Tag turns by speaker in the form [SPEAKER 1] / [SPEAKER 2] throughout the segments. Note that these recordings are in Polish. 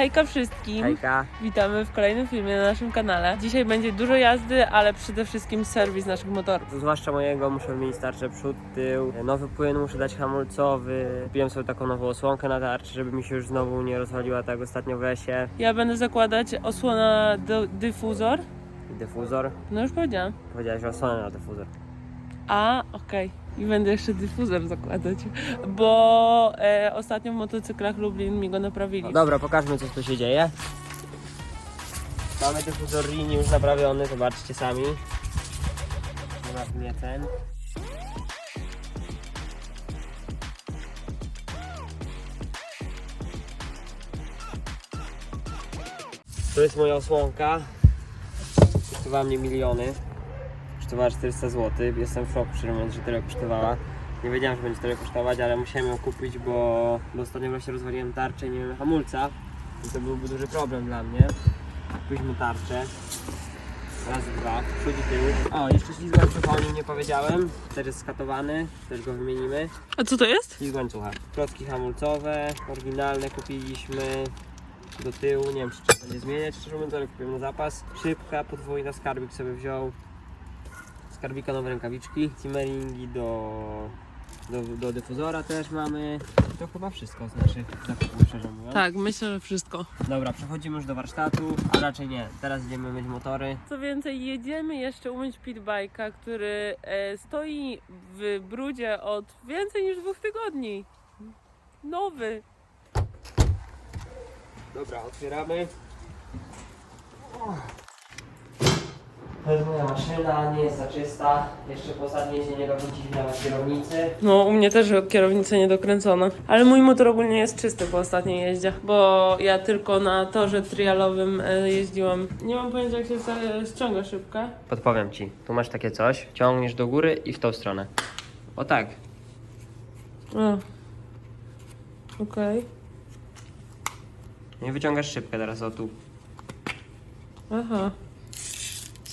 [SPEAKER 1] Hejka wszystkim!
[SPEAKER 2] Hejka.
[SPEAKER 1] Witamy w kolejnym filmie na naszym kanale. Dzisiaj będzie dużo jazdy, ale przede wszystkim serwis naszych motorów.
[SPEAKER 2] Zwłaszcza mojego muszę wymienić tarczę przód, tył. Nowy płyn muszę dać hamulcowy. Kupiłem sobie taką nową osłonkę na tarczy, żeby mi się już znowu nie rozwaliła tak ostatnio w lesie.
[SPEAKER 1] Ja będę zakładać osłona do, dyfuzor.
[SPEAKER 2] Dyfuzor.
[SPEAKER 1] No już powiedziałam.
[SPEAKER 2] Powiedziałeś osłonę na dyfuzor.
[SPEAKER 1] A, okej. I będę jeszcze dyfuzor zakładać, bo e, ostatnio w motocyklach Lublin mi go naprawili.
[SPEAKER 2] No dobra, pokażmy co tu się dzieje. Mamy dyfuzor Rini już naprawiony, zobaczcie sami. Nie ten. To jest moja osłonka. Kosztowała mnie miliony. Kosztowała 400 zł. Jestem w szoku, szczerze mówiąc, że tyle kosztowała. Nie wiedziałem, że będzie tyle kosztować, ale musiałem ją kupić, bo, bo ostatnio właśnie rozwaliłem tarczę i nie miałem hamulca. I to byłby duży problem dla mnie. Kupiliśmy tarczę. Raz, dwa, przód i tył. O, jeszcze ślizgłem o nim nie powiedziałem. Też jest skatowany, też go wymienimy.
[SPEAKER 1] A co to jest?
[SPEAKER 2] Ślizg łańcucha. Klocki hamulcowe, oryginalne kupiliśmy. Do tyłu, nie wiem czy trzeba będzie zmieniać, szczerze mówiąc, ale kupiłem na zapas. Szybka, podwójna, skarbik sobie wziął. Skarbika, nowe rękawiczki. Cimmeringi do, do, do dyfuzora też mamy. To chyba wszystko z naszych zakupów, szczerze mówiąc.
[SPEAKER 1] Tak, myślę, że wszystko.
[SPEAKER 2] Dobra, przechodzimy już do warsztatu, a raczej nie. Teraz idziemy myć motory.
[SPEAKER 1] Co więcej, jedziemy jeszcze umyć pitbike'a, który e, stoi w brudzie od więcej niż dwóch tygodni. Nowy.
[SPEAKER 2] Dobra, otwieramy. To jest moja maszyna, nie jest za czysta. Jeszcze po ostatniej się nie dowrócili nawet kierownicy.
[SPEAKER 1] No, u mnie też kierownica niedokręcona. Ale mój motor ogólnie jest czysty po ostatniej jeździe, bo ja tylko na torze trialowym e, jeździłam. Nie mam pojęcia, jak się za- ściąga szybkę.
[SPEAKER 2] Podpowiem ci. Tu masz takie coś, ciągniesz do góry i w tą stronę. O tak.
[SPEAKER 1] A. Okej.
[SPEAKER 2] Nie wyciągasz szybkę teraz, o tu.
[SPEAKER 1] Aha.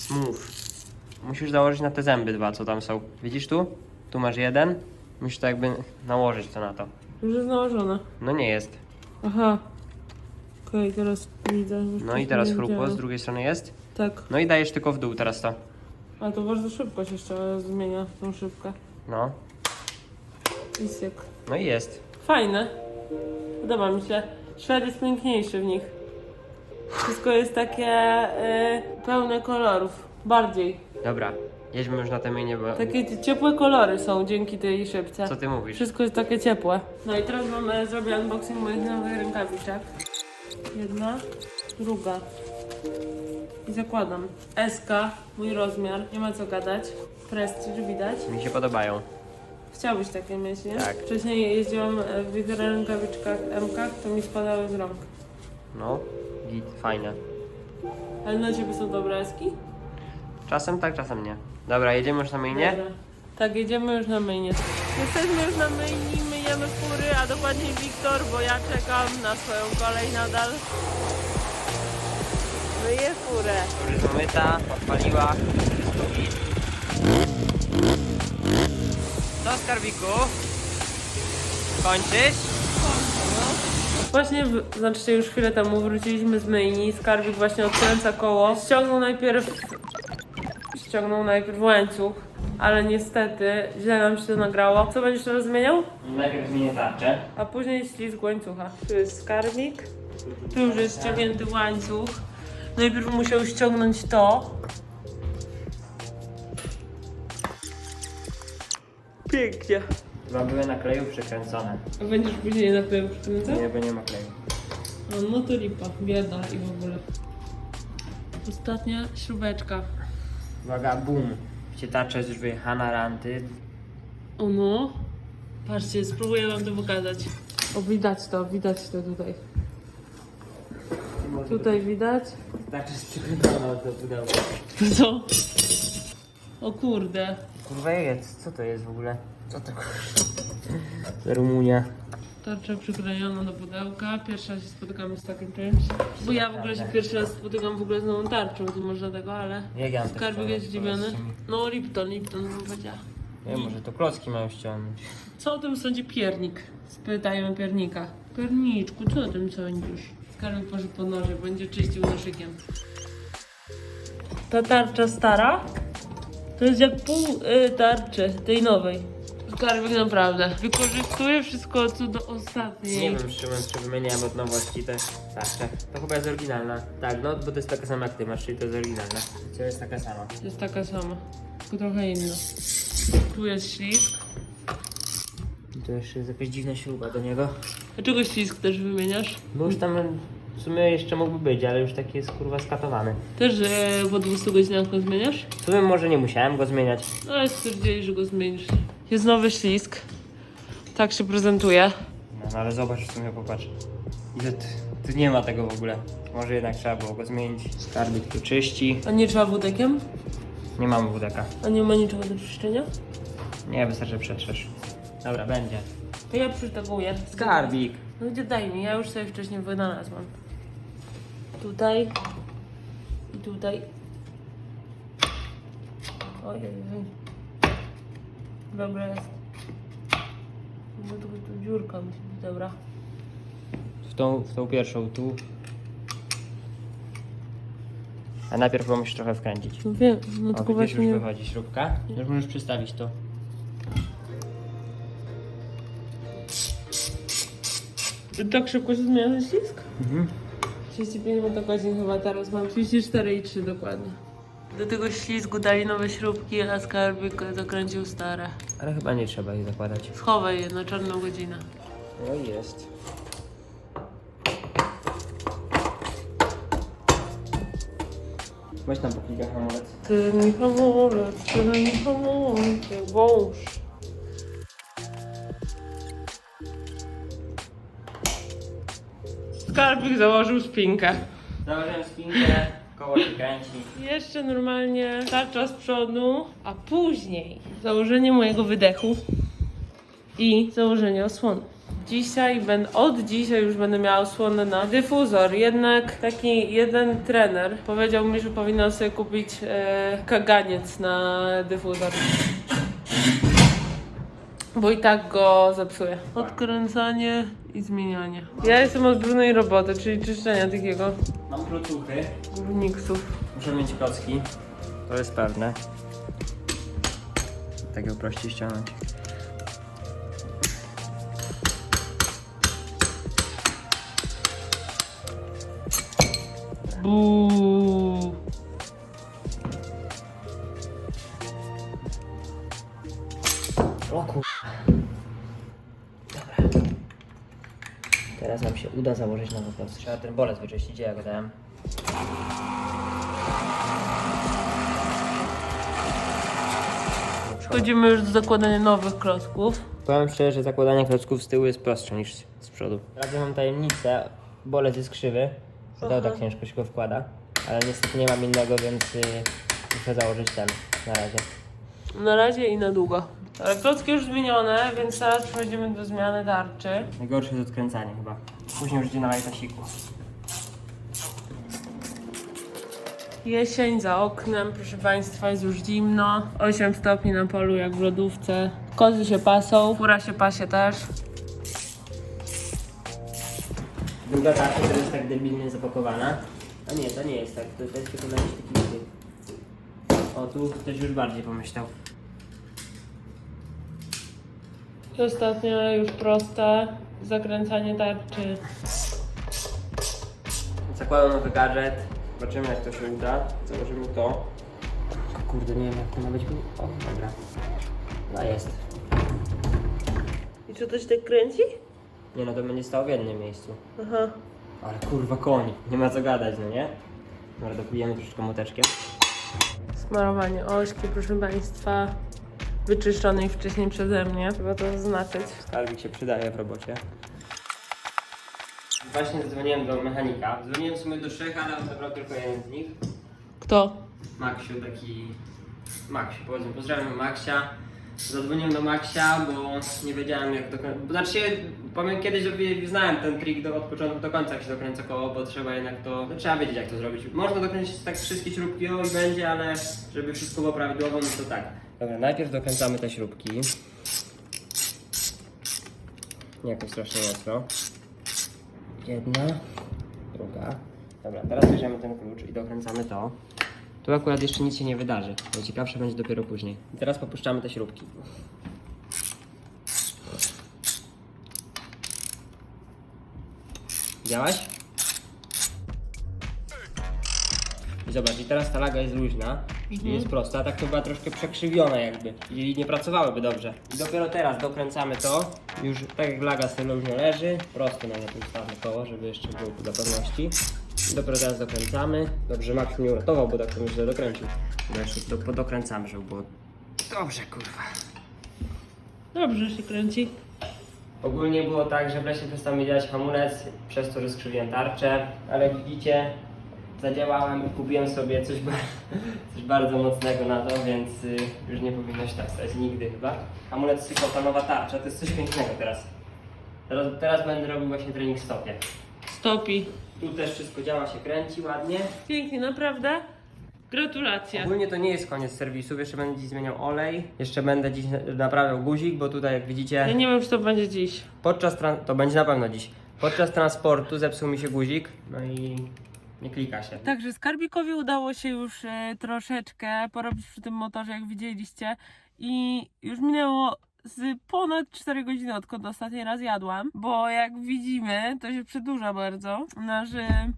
[SPEAKER 2] Smooth. Musisz założyć na te zęby dwa, co tam są. Widzisz tu? Tu masz jeden. Musisz to jakby nałożyć to na to.
[SPEAKER 1] Już jest nałożona.
[SPEAKER 2] No nie jest.
[SPEAKER 1] Aha. Okej, teraz widzę. już
[SPEAKER 2] No i teraz
[SPEAKER 1] nie
[SPEAKER 2] chrupło, z drugiej strony jest.
[SPEAKER 1] Tak.
[SPEAKER 2] No i dajesz tylko w dół teraz to.
[SPEAKER 1] A to bardzo szybko się jeszcze zmienia tą szybkę.
[SPEAKER 2] No.
[SPEAKER 1] I syk.
[SPEAKER 2] No i jest.
[SPEAKER 1] Fajne. Podoba mi się. Szwed jest piękniejszy w nich. Wszystko jest takie y, pełne kolorów. Bardziej.
[SPEAKER 2] Dobra. Jedźmy już na te mynie, bo...
[SPEAKER 1] Takie ciepłe kolory są dzięki tej szybce.
[SPEAKER 2] Co ty mówisz?
[SPEAKER 1] Wszystko jest takie ciepłe. No i teraz mamy, zrobię unboxing moich nowych rękawiczek. Jedna, druga. I zakładam. SK, mój rozmiar, nie ma co gadać. Prestige widać.
[SPEAKER 2] Mi się podobają.
[SPEAKER 1] Chciałbyś takie mieć, nie?
[SPEAKER 2] Tak.
[SPEAKER 1] Wcześniej jeździłam e, w ich rękawiczkach MK, to mi spadały z rąk.
[SPEAKER 2] No. Git, fajne.
[SPEAKER 1] Ale na ciebie są dobre eski?
[SPEAKER 2] Czasem tak, czasem nie. Dobra, jedziemy już na myjnie?
[SPEAKER 1] Dobra. Tak, jedziemy już na myjnie. Jesteśmy już na myjni, myjemy fury, a dokładniej Wiktor, bo ja czekam na swoją kolej nadal. Myję furę.
[SPEAKER 2] Już jest umyta, odpaliła. Do skarbiku. Kończysz?
[SPEAKER 1] Właśnie, w, znaczy już chwilę temu wróciliśmy z myjni, skarbik właśnie odkręca koło. Ściągnął najpierw, ściągnął najpierw łańcuch, ale niestety źle nam się to nagrało. Co będziesz teraz zmieniał?
[SPEAKER 2] Najpierw zmienię tarczę.
[SPEAKER 1] A później ślizg łańcucha. Tu jest skarbik, tu już jest ściągnięty łańcuch. Najpierw musiał ściągnąć to. Pięknie.
[SPEAKER 2] Chyba były na kleju przykręcone.
[SPEAKER 1] A będziesz później na pewno przykręcał?
[SPEAKER 2] Nie, bo nie ma kleju.
[SPEAKER 1] No, no to lipa, bieda i w ogóle. Ostatnia śrubeczka.
[SPEAKER 2] Uwaga, boom. Widzicie, tarcza jest już wyjechana, ranty.
[SPEAKER 1] O no. Patrzcie, spróbuję wam to pokazać. O, widać to, widać to tutaj. Tutaj widać.
[SPEAKER 2] Tarcza jest przykręcona do pudełka.
[SPEAKER 1] Co? O kurde.
[SPEAKER 2] Kurwa jest, co to jest w ogóle? Co to kurwa? Rumunia.
[SPEAKER 1] Tarcza przyklejona do pudełka. Pierwszy raz się spotykamy z takim czymś. Bo ja w ogóle się pierwszy raz spotykam w ogóle z nową tarczą, to może tego, ale... Skarbik
[SPEAKER 2] wczoraj
[SPEAKER 1] jest zdziwiony. No Lipton, Lipton bym powiedziała.
[SPEAKER 2] Nie, może to klocki mają ściągnąć.
[SPEAKER 1] Co o tym sądzi piernik? Spytajmy piernika. Garniczku, co o tym sądzisz? Skarbek poszedł po noże, będzie czyścił noszykiem. Ta tarcza stara to jest jak pół y, tarczy tej nowej. Skarbek naprawdę wykorzystuje wszystko co do ostatniej.
[SPEAKER 2] Nie wiem, czy mówiąc, czy wymieniałem od nowości te tarcze. To chyba jest oryginalna. Tak, no bo to jest taka sama jak ty masz, czyli to jest oryginalna. To jest taka sama.
[SPEAKER 1] Jest taka sama, tylko trochę inna. Tu jest ślisk.
[SPEAKER 2] I to jeszcze jest jakaś dziwna śruba do niego.
[SPEAKER 1] Dlaczego ślisk też wymieniasz?
[SPEAKER 2] Bo już tam w sumie jeszcze mógłby być, ale już taki jest kurwa skatowany.
[SPEAKER 1] Też e, po 200 godzinach go zmieniasz?
[SPEAKER 2] W sumie może nie musiałem go zmieniać.
[SPEAKER 1] No ale stwierdzili, że go zmienisz. Jest nowy ślisk. Tak się prezentuje.
[SPEAKER 2] No, no ale zobacz w sumie, popatrz. Ile tu, tu nie ma tego w ogóle. Może jednak trzeba było go zmienić. Skarbik tu czyści.
[SPEAKER 1] A nie trzeba wódekiem?
[SPEAKER 2] Nie mamy wódeka.
[SPEAKER 1] A nie ma niczego do czyszczenia?
[SPEAKER 2] Nie, wystarczy że przetrzesz. Dobra, będzie.
[SPEAKER 1] To ja przytakuję.
[SPEAKER 2] Skarbik.
[SPEAKER 1] No gdzie daj mi, ja już sobie wcześniej wynalazłam. Tutaj. I tutaj. Ojej. Dobra jest. No tylko tu dziurka musi być dobra.
[SPEAKER 2] W tą, w tą pierwszą tu. A najpierw chyba musisz trochę wkręcić.
[SPEAKER 1] No wiem, no
[SPEAKER 2] O,
[SPEAKER 1] tylko
[SPEAKER 2] widzisz,
[SPEAKER 1] właśnie
[SPEAKER 2] już
[SPEAKER 1] nie...
[SPEAKER 2] wychodzi śrubka. Już możesz przystawić to.
[SPEAKER 1] Tak szybko się zmienia ten ślisk?
[SPEAKER 2] Mhm.
[SPEAKER 1] 35 godzin chyba teraz mam 34,3 dokładnie. Do tego ślizgu dali nowe śrubki, a skarbik zakręcił stare.
[SPEAKER 2] Ale chyba nie trzeba jej zakładać.
[SPEAKER 1] Schowaj je na czarną godzinę.
[SPEAKER 2] No jest. Weź tam po kilka hamulec.
[SPEAKER 1] Ty mi hamulec, ty mi hamulec, wąż. Skarbik założył spinkę.
[SPEAKER 2] Założyłem spinkę, koło się kręci.
[SPEAKER 1] Jeszcze normalnie tarcza z przodu, a później założenie mojego wydechu i założenie osłony. Dzisiaj od dzisiaj już będę miała osłonę na dyfuzor, jednak taki jeden trener powiedział mi, że powinnam sobie kupić e, kaganiec na dyfuzor. Bo i tak go zepsuję. Odkręcanie i zmienianie. Ja jestem od brudnej roboty, czyli czyszczenia takiego
[SPEAKER 2] Mam klocuchy.
[SPEAKER 1] górniksów.
[SPEAKER 2] Muszę mieć klocki. To jest pewne. Tego prościej ściągnąć.
[SPEAKER 1] Buu.
[SPEAKER 2] Uda założyć nowy kloc. Trzeba ten bolec wyczyścić, gdzie ja go dałem.
[SPEAKER 1] Przechodzimy już do zakładania nowych klocków.
[SPEAKER 2] Powiem szczerze, że zakładanie klocków z tyłu jest prostsze niż z przodu. Razem mam tajemnicę, bolec jest krzywy, to tak ciężko się go wkłada, ale niestety nie mam innego, więc y, muszę założyć ten na razie.
[SPEAKER 1] Na razie i na długo. Ale klocki już zmienione, więc teraz przechodzimy do zmiany tarczy.
[SPEAKER 2] Najgorsze jest odkręcanie chyba. Później już idzie na lajtasiku.
[SPEAKER 1] Jesień za oknem, proszę Państwa, jest już zimno. 8 stopni na polu jak w lodówce. Kozy się pasą, kura się pasie też.
[SPEAKER 2] Druga tarcza, która jest tak debilnie zapakowana. A nie, to nie jest tak, to, jest tylko jakiś taki... O, tu ktoś już bardziej pomyślał.
[SPEAKER 1] I ostatnio już proste zakręcanie tarczy.
[SPEAKER 2] Zakładam nowy gadżet. Zobaczymy jak to się uda. Założymy to. Kurde, nie wiem jak to ma być. O, dobra. No jest.
[SPEAKER 1] I czy to się tak kręci?
[SPEAKER 2] Nie no, to będzie stało w jednym miejscu.
[SPEAKER 1] Aha.
[SPEAKER 2] Ale kurwa koń. Nie ma co gadać, no nie? Dobra, dopijemy troszeczkę moteczkiem.
[SPEAKER 1] Smarowanie ośki, proszę Państwa. Wyczyszczonej wcześniej przeze mnie. Trzeba to zaznaczyć.
[SPEAKER 2] Skarbik się przydaje w robocie. Właśnie zadzwoniłem do mechanika. Dzwoniłem w sumie do trzech, ale odebrał tylko jeden z nich.
[SPEAKER 1] Kto?
[SPEAKER 2] Maksiu, taki... Maksiu, powiedzmy, pozdrawiam Maksia. Zadzwoniłem do Maksia, bo nie wiedziałem jak dokręcać. Znaczy się, powiem kiedyś, że znałem ten trik do, od początku do końca, jak się dokręca koło, bo trzeba jednak to... No, trzeba wiedzieć jak to zrobić. Można dokręcić tak wszystkie śrubki, o i będzie, ale żeby wszystko było prawidłowo, no to tak. Dobra, najpierw dokręcamy te śrubki. Nie jakoś strasznie mocno. Jedna, druga. Dobra, teraz bierzemy ten klucz i dokręcamy to. Tu akurat jeszcze nic się nie wydarzy, bo ciekawsze będzie dopiero później. I teraz popuszczamy te śrubki. Widziałaś? I zobacz, i teraz ta laga jest luźna, czyli jest prosta, tak to była troszkę przekrzywiona jakby i nie pracowałyby dobrze. I dopiero teraz dokręcamy to, już tak jak laga sobie luźno leży, prosto nawet ustawmy koło, żeby jeszcze było dla pewności. I dopiero teraz dokręcamy. Dobrze, Max mnie uratował, bo tak to źle dokręcił. Dobra, jeszcze do, podokręcamy, żeby było dobrze, kurwa.
[SPEAKER 1] Dobrze się kręci.
[SPEAKER 2] Ogólnie było tak, że wreszcie przestał mi działać hamulec, przez to, że skrzywiłem tarczę, ale jak widzicie, zadziałałem i kupiłem sobie coś, coś bardzo mocnego na to, więc y, już nie powinno się tak stać nigdy chyba. Hamulec Sykota, nowa tarcza, to jest coś pięknego teraz. Teraz, teraz będę robił właśnie trening w stopie.
[SPEAKER 1] Stopi.
[SPEAKER 2] Tu też wszystko działa, się kręci ładnie.
[SPEAKER 1] Pięknie, naprawdę. Gratulacje.
[SPEAKER 2] Ogólnie to nie jest koniec serwisu, jeszcze będę dziś zmieniał olej, jeszcze będę dziś naprawiał guzik, bo tutaj jak widzicie...
[SPEAKER 1] Ja nie wiem, czy to będzie dziś.
[SPEAKER 2] Podczas to będzie na pewno dziś. Podczas transportu zepsuł mi się guzik, no i nie klika się.
[SPEAKER 1] Także Skarbikowi udało się już e, troszeczkę porobić przy tym motorze, jak widzieliście. I już minęło z ponad 4 godziny, odkąd ostatni raz jadłam. Bo jak widzimy, to się przedłuża bardzo nasz e,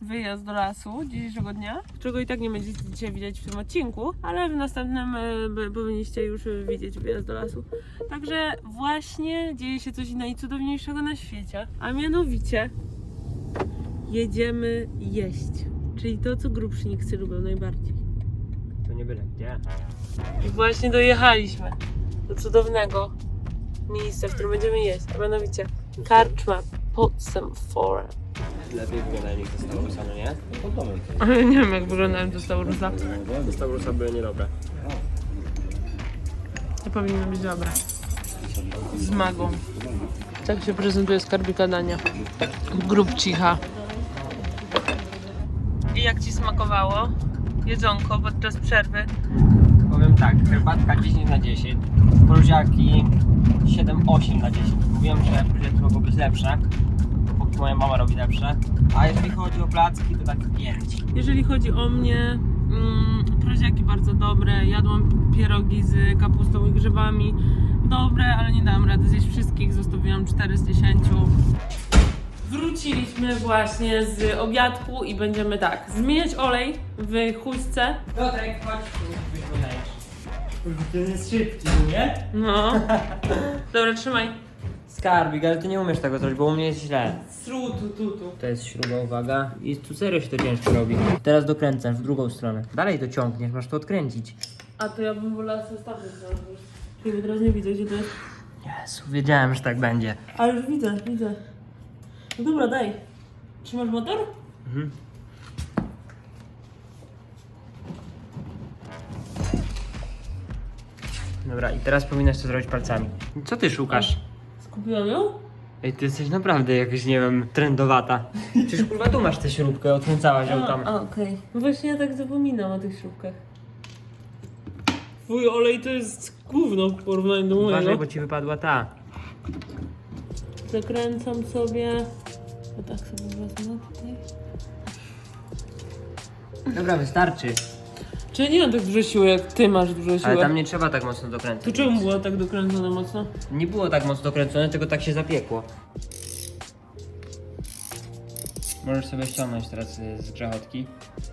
[SPEAKER 1] wyjazd do lasu dzisiejszego dnia. Czego i tak nie będziecie dzisiaj widzieć w tym odcinku, ale w następnym e, powinniście już widzieć wyjazd do lasu. Także właśnie dzieje się coś najcudowniejszego na świecie. A mianowicie jedziemy jeść. Czyli to, co grubszniksy lubią najbardziej.
[SPEAKER 2] To nie byle gdzie.
[SPEAKER 1] I właśnie dojechaliśmy do cudownego miejsca, w którym będziemy jeść. A mianowicie karczma Potsdam Forum.
[SPEAKER 2] Lepiej wygląda niż te Staurusa, no nie?
[SPEAKER 1] Ale nie wiem, jak wyglądają te Staurusa.
[SPEAKER 2] Te Staurusa były niedobre.
[SPEAKER 1] To powinno być dobre. Z magą. Tak się prezentuje skarbika dania. Grób cicha. Jak Ci smakowało? Jedzonko podczas przerwy.
[SPEAKER 2] Powiem tak, herbatka 10 na 10, bruziaki 7-8 na 10. Mówiłem, że bruziaki mogą być lepsze, póki moja mama robi lepsze. A jeżeli chodzi o placki, to tak 5.
[SPEAKER 1] Jeżeli chodzi o mnie, mm, bardzo dobre. Jadłam pierogi z kapustą i grzybami. Dobre, ale nie dałam rady zjeść wszystkich. Zostawiłam 4 z 10. Wróciliśmy właśnie z obiadku i będziemy tak, zmieniać olej w chuśce.
[SPEAKER 2] Piotrek, chodź, tu wyglądajesz. To jest szybki, nie?
[SPEAKER 1] No. Dobra, trzymaj.
[SPEAKER 2] Skarbik, ale ty nie umiesz tego zrobić, bo u mnie jest źle.
[SPEAKER 1] Sru, tu, tu, tu.
[SPEAKER 2] To jest śruba, uwaga. I tu serio się to ciężko robi. Teraz dokręcasz w drugą stronę. Dalej to ciągniesz, masz to odkręcić.
[SPEAKER 1] A to ja bym wolała sobie stawić Czyli teraz nie widzę, gdzie to jest.
[SPEAKER 2] Jezu, wiedziałem, że tak będzie.
[SPEAKER 1] Ale już widzę, widzę. No dobra, daj. Trzymasz motor?
[SPEAKER 2] Mhm. Dobra, i teraz powinnaś to zrobić palcami. Co ty szukasz?
[SPEAKER 1] Skupiłam ją?
[SPEAKER 2] Ej, ty jesteś naprawdę jakaś, nie wiem, trendowata. Przecież kurwa tu masz tę śrubkę, odkręcałaś ją tam.
[SPEAKER 1] A, okej. No właśnie ja tak zapominam o tych śrubkach. Twój olej to jest gówno w porównaniu do
[SPEAKER 2] Uważaj,
[SPEAKER 1] mojego.
[SPEAKER 2] bo ci wypadła ta.
[SPEAKER 1] Zakręcam sobie. Tak sobie wezmę tutaj.
[SPEAKER 2] Dobra, wystarczy.
[SPEAKER 1] Czy ja nie mam tak dużo siły, jak ty masz dużo siły?
[SPEAKER 2] Ale tam nie trzeba tak mocno
[SPEAKER 1] To
[SPEAKER 2] dokręcać.
[SPEAKER 1] czemu było tak dokręcone mocno?
[SPEAKER 2] Nie było tak mocno dokręcone, tylko tak się zapiekło. Możesz sobie ściągnąć teraz y, z grzechotki,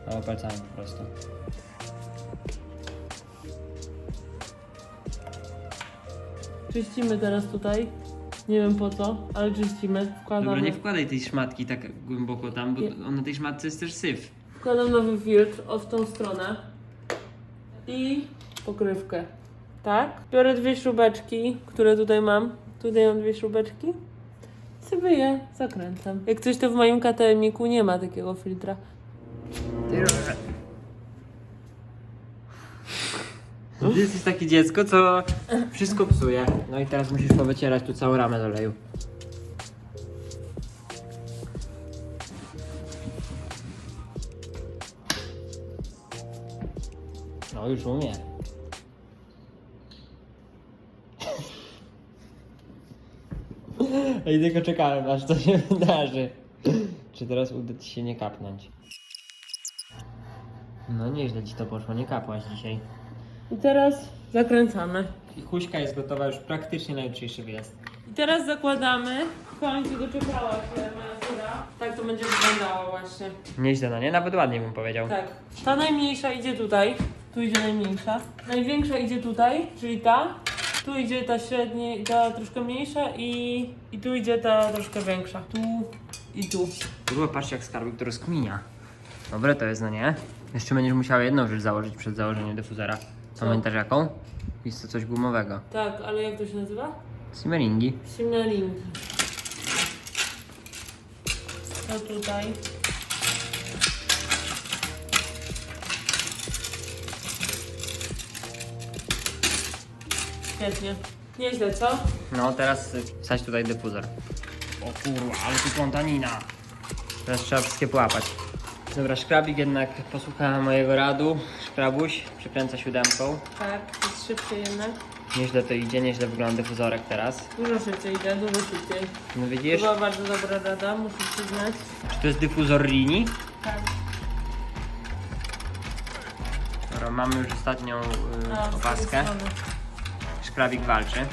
[SPEAKER 2] albo palcami po prostu.
[SPEAKER 1] Czyścimy teraz tutaj. Nie wiem po co, ale czyścimy. Wkładamy.
[SPEAKER 2] Dobra, nie wkładaj tej szmatki tak głęboko tam, bo
[SPEAKER 1] Nie.
[SPEAKER 2] on na tej szmatce jest też syf.
[SPEAKER 1] Wkładam nowy filtr o w tą stronę i pokrywkę. Tak? Biorę dwie śrubeczki, które tutaj mam. Tutaj mam dwie śrubeczki. Sobie je zakręcam. Jak coś to w moim KTM-iku nie ma takiego filtra.
[SPEAKER 2] Ty jesteś takie dziecko, co wszystko psuje. No i teraz musisz powycierać tu całą ramę z oleju. No już umie. Ej, tylko czekałem aż to się wydarzy. Czy teraz uda ci się nie kapnąć? No nieźle ci to poszło, nie kapłaś dzisiaj.
[SPEAKER 1] I teraz zakręcamy.
[SPEAKER 2] I huśka jest gotowa już praktycznie na jutrzejszy wyjazd.
[SPEAKER 1] I teraz zakładamy. W końcu doczekała się moja córa. Tak to będzie wyglądało właśnie.
[SPEAKER 2] Nieźle, no nie? Nawet ładnie bym powiedział.
[SPEAKER 1] Tak. Ta najmniejsza idzie tutaj. Tu idzie najmniejsza. Największa idzie tutaj, czyli ta. Tu idzie ta średnia ta troszkę mniejsza i, i tu idzie ta troszkę większa. Tu i tu.
[SPEAKER 2] Kurwa, patrzcie jak skarbik to rozkminia. Dobre to jest, no nie? Jeszcze będziesz musiała jedną rzecz założyć przed założeniem dyfuzora. Pamiętasz jaką? Jest to coś gumowego.
[SPEAKER 1] Tak, ale jak to się nazywa?
[SPEAKER 2] Simmeringi.
[SPEAKER 1] Simmelingi. To tutaj. Świetnie. Nieźle, co?
[SPEAKER 2] No teraz wsadź tutaj dyfuzor. O kurwa, ale tu plątanina. Teraz trzeba wszystkie połapać. Dobra, szkrabik jednak posłucha mojego radu. Szkrabuś przykręca siódemką.
[SPEAKER 1] Tak, jest szybciej jednak.
[SPEAKER 2] Nieźle to idzie, nieźle wygląda dyfuzorek teraz.
[SPEAKER 1] Dużo szybciej idę, dużo szybciej.
[SPEAKER 2] No
[SPEAKER 1] To
[SPEAKER 2] widzisz?
[SPEAKER 1] była bardzo dobra rada, muszę przyznać.
[SPEAKER 2] Czy to jest dyfuzor Rini?
[SPEAKER 1] Tak.
[SPEAKER 2] Dobra, mamy już ostatnią y,
[SPEAKER 1] A,
[SPEAKER 2] opaskę. Szkrabik walczy.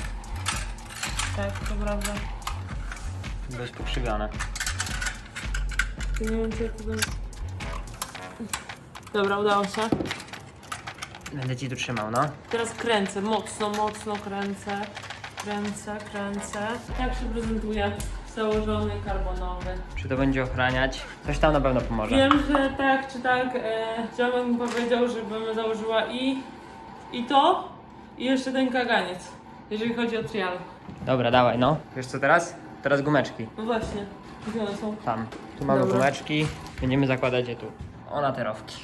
[SPEAKER 1] Tak, to prawda.
[SPEAKER 2] To jest pokrzywione.
[SPEAKER 1] To nie wiem, czy to będę... Dobra, udało się.
[SPEAKER 2] Będę ci tu trzymał, no.
[SPEAKER 1] Teraz kręcę, mocno, mocno kręcę. Kręcę, kręcę. Tak się prezentuje założony karbonowy.
[SPEAKER 2] Czy to będzie ochraniać? Coś tam na pewno pomoże.
[SPEAKER 1] Wiem, że tak czy tak e, ziomek mi powiedział, żebym założyła i, i to, i jeszcze ten kaganiec, jeżeli chodzi o trial.
[SPEAKER 2] Dobra, dawaj, no. Wiesz co teraz? Teraz gumeczki.
[SPEAKER 1] No właśnie, gdzie one są?
[SPEAKER 2] Tam. Tu mamy
[SPEAKER 1] Dobra.
[SPEAKER 2] gumeczki. Będziemy zakładać je tu. O, na te rowki.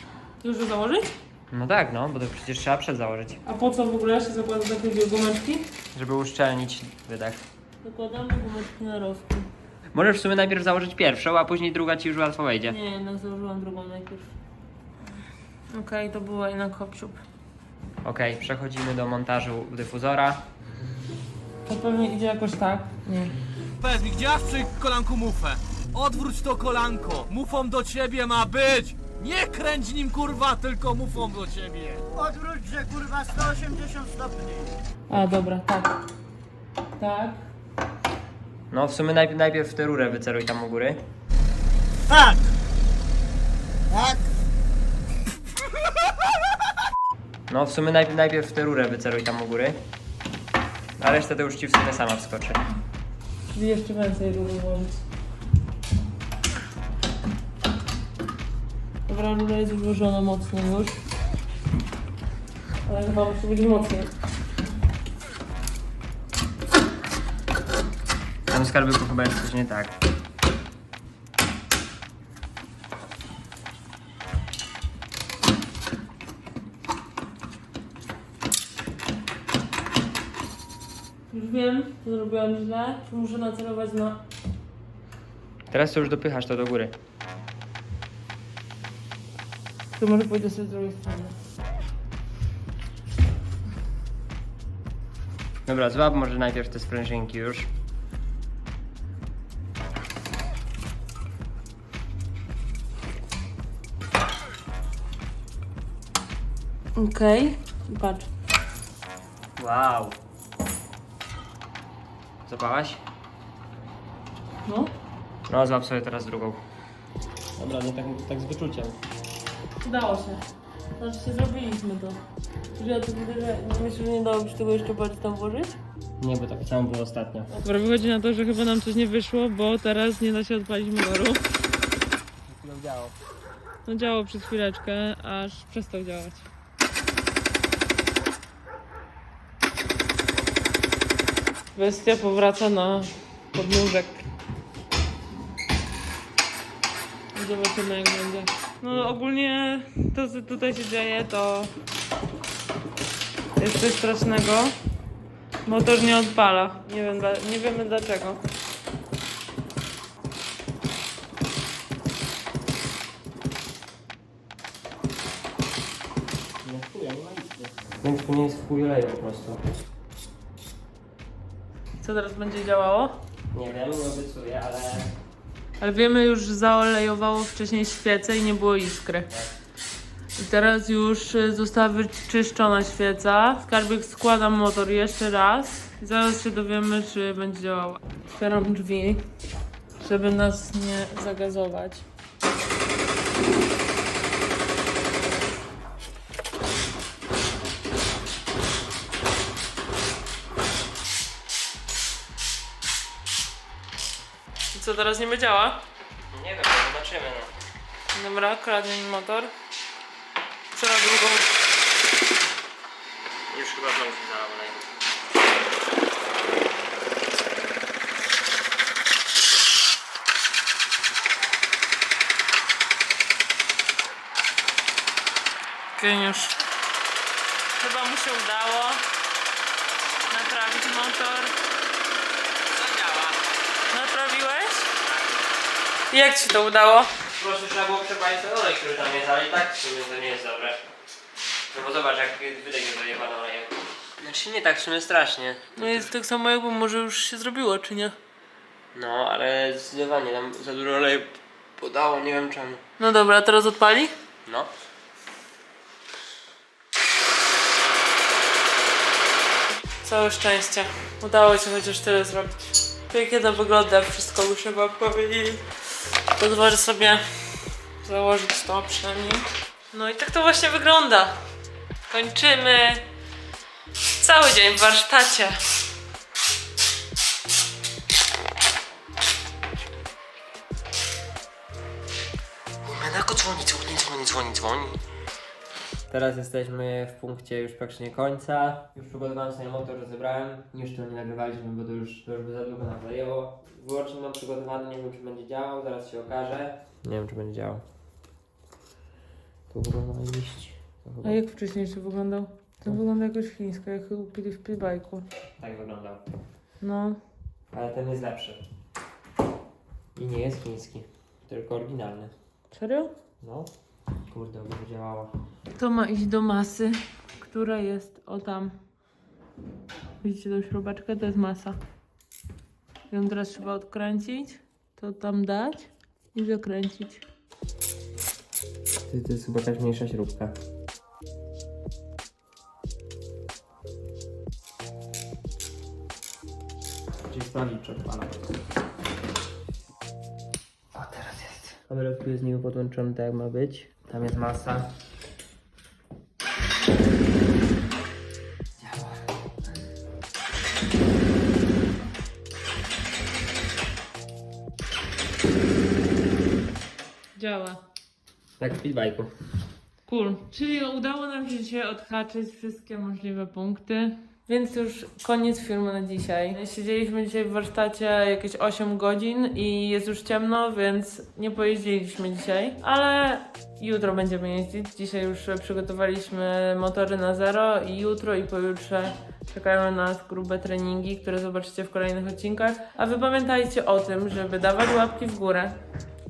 [SPEAKER 1] Już założyć?
[SPEAKER 2] No tak, no, bo to przecież trzeba przed założyć.
[SPEAKER 1] A po co w ogóle się zakłada takie gumeczki?
[SPEAKER 2] Żeby uszczelnić wydech.
[SPEAKER 1] Zakładamy gumeczki na rowki.
[SPEAKER 2] Możesz w sumie najpierw założyć pierwszą, a później druga ci już łatwo wejdzie.
[SPEAKER 1] Nie, jednak założyłam drugą najpierw. Okej, to była jednak hop
[SPEAKER 2] Okej, przechodzimy do montażu dyfuzora.
[SPEAKER 1] To pewnie idzie jakoś tak. Nie.
[SPEAKER 3] Powiedz mi, gdzie masz przy kolanku mufę? Odwróć to kolanko. Mufą do ciebie ma być. Nie kręć nim kurwa, tylko mufą do ciebie.
[SPEAKER 4] Odwróć się kurwa 180 stopni.
[SPEAKER 1] A, dobra, tak. Tak.
[SPEAKER 2] No, w sumie najpierw, najpierw tę rurę wyceluj tam u góry.
[SPEAKER 4] Tak! Tak?
[SPEAKER 2] No, w sumie najpierw, najpierw tę rurę wyceluj tam u góry. A resztę to już ci w sumie sama wskoczy.
[SPEAKER 1] Czyli jeszcze więcej rury włożyć. Dobra, rura jest włożona mocno już. Ale chyba musi być mocniej.
[SPEAKER 2] Tam w skarbyku chyba jest coś nie tak.
[SPEAKER 1] Już wiem, co zrobiłam źle. Muszę nacelować na...
[SPEAKER 2] Teraz to już dopychasz to do góry.
[SPEAKER 1] To może pójdę sobie z drugiej strony.
[SPEAKER 2] Dobra, złap może najpierw te sprężynki już.
[SPEAKER 1] Okej. Okay. Patrz.
[SPEAKER 2] Wow. Złapałaś?
[SPEAKER 1] No.
[SPEAKER 2] No, złap sobie teraz drugą. Dobra, no tak, tak z wyczuciem.
[SPEAKER 1] Udało się. Znaczy się zrobiliśmy to. Że ja to widzę, że myślę, że nie dało się tego jeszcze bardziej tam włożyć?
[SPEAKER 2] Nie, bo tak samo było ostatnio.
[SPEAKER 1] Dobra, wychodzi na to, że chyba nam coś nie wyszło, bo teraz nie da się odpalić motoru.
[SPEAKER 2] No działo.
[SPEAKER 1] No działo przez chwileczkę, aż przestał działać. Bestia powraca na podnóżek. Zobaczymy jak będzie. No ogólnie to co tutaj się dzieje to jest coś strasznego. Motor nie odpala. Nie, wiem, nie wiemy dlaczego.
[SPEAKER 2] Nie chuja, nie ma nic. Więc tu nie jest leje po prostu.
[SPEAKER 1] Co teraz będzie działało?
[SPEAKER 2] Nie wiem, nie obiecuję, ale
[SPEAKER 1] Ale wiemy już, że zaolejowało wcześniej świecę i nie było iskry. I teraz już y, została wyczyszczona świeca. Skarbik składam motor jeszcze raz. I zaraz się dowiemy, czy będzie działała. Otwieram drzwi, żeby nas nie zagazować. Co, teraz nie działa?
[SPEAKER 2] Nie wiem, zobaczymy no.
[SPEAKER 1] Dobra, kradnie mi motor. Przera drugą.
[SPEAKER 2] Już chyba znowu się zalał
[SPEAKER 1] Geniusz. Chyba mu się udało naprawić motor.
[SPEAKER 2] Co działa?
[SPEAKER 1] Naprawiłeś? Jak ci to udało?
[SPEAKER 2] Po prostu trzeba było przepalić ten olej, który tam jest, ale i tak w sumie to nie jest dobre. No bo zobacz, jak wydech jest zajebany olejem. Znaczy nie tak w sumie strasznie.
[SPEAKER 1] No jest tak samo jakby może już się zrobiło, czy nie?
[SPEAKER 2] No, ale zdecydowanie tam za dużo oleju podało, nie wiem czemu.
[SPEAKER 1] No dobra, a teraz odpali?
[SPEAKER 2] No.
[SPEAKER 1] Całe szczęście. Udało się chociaż tyle zrobić. Pięknie to wygląda, wszystko muszę wam powiedzieć. Pozwolę sobie założyć to przynajmniej. No i tak to właśnie wygląda. Kończymy cały dzień w warsztacie.
[SPEAKER 2] Menako dzwoni, dzwoni, dzwoni, dzwoni, dzwoni. Teraz jesteśmy w punkcie już praktycznie końca. Już przygotowałem sobie motor, rozebrałem. Jeszcze nie nagrywaliśmy, bo to już, to już by za długo nam zajęło. Wyłącznie mam przygotowany, nie wiem czy będzie działał, zaraz się okaże. Nie wiem czy będzie działał. Tu chyba ma iść. To chyba...
[SPEAKER 1] A jak wcześniejszy wyglądał? To wygląda jakoś chińsko, jak kupili w Pibajku.
[SPEAKER 2] Tak wyglądał.
[SPEAKER 1] No.
[SPEAKER 2] Ale ten jest lepszy. I nie jest chiński, tylko oryginalny.
[SPEAKER 1] Serio?
[SPEAKER 2] No. Kurde, by działało.
[SPEAKER 1] To ma iść do masy, która jest o tam. Widzicie tą śrubeczkę? To jest masa. Ją teraz trzeba odkręcić, to tam dać i zakręcić.
[SPEAKER 2] To, to jest chyba jakaś mniejsza śrubka. Czyli sprawdzić odpala. O, teraz jest. Kamera tu jest niby podłączony tak jak ma być. Tam jest masa. Działa.
[SPEAKER 1] Działa.
[SPEAKER 2] Jak w speedbike'u.
[SPEAKER 1] Cool. Czyli udało nam się dzisiaj odhaczyć wszystkie możliwe punkty. Więc już koniec filmu na dzisiaj. Siedzieliśmy dzisiaj w warsztacie jakieś 8 godzin i jest już ciemno, więc nie pojeździliśmy dzisiaj, ale jutro będziemy jeździć. Dzisiaj już przygotowaliśmy motory na zero i jutro i pojutrze czekają na nas grube treningi, które zobaczycie w kolejnych odcinkach. A wy pamiętajcie o tym, żeby dawać łapki w górę,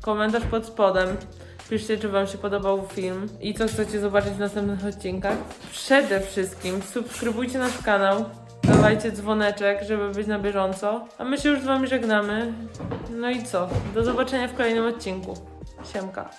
[SPEAKER 1] komentarz pod spodem. Piszcie, czy Wam się podobał film i co chcecie zobaczyć w następnych odcinkach. Przede wszystkim subskrybujcie nasz kanał, dawajcie dzwoneczek, żeby być na bieżąco. A my się już z Wami żegnamy. No i co? Do zobaczenia w kolejnym odcinku. Siemka.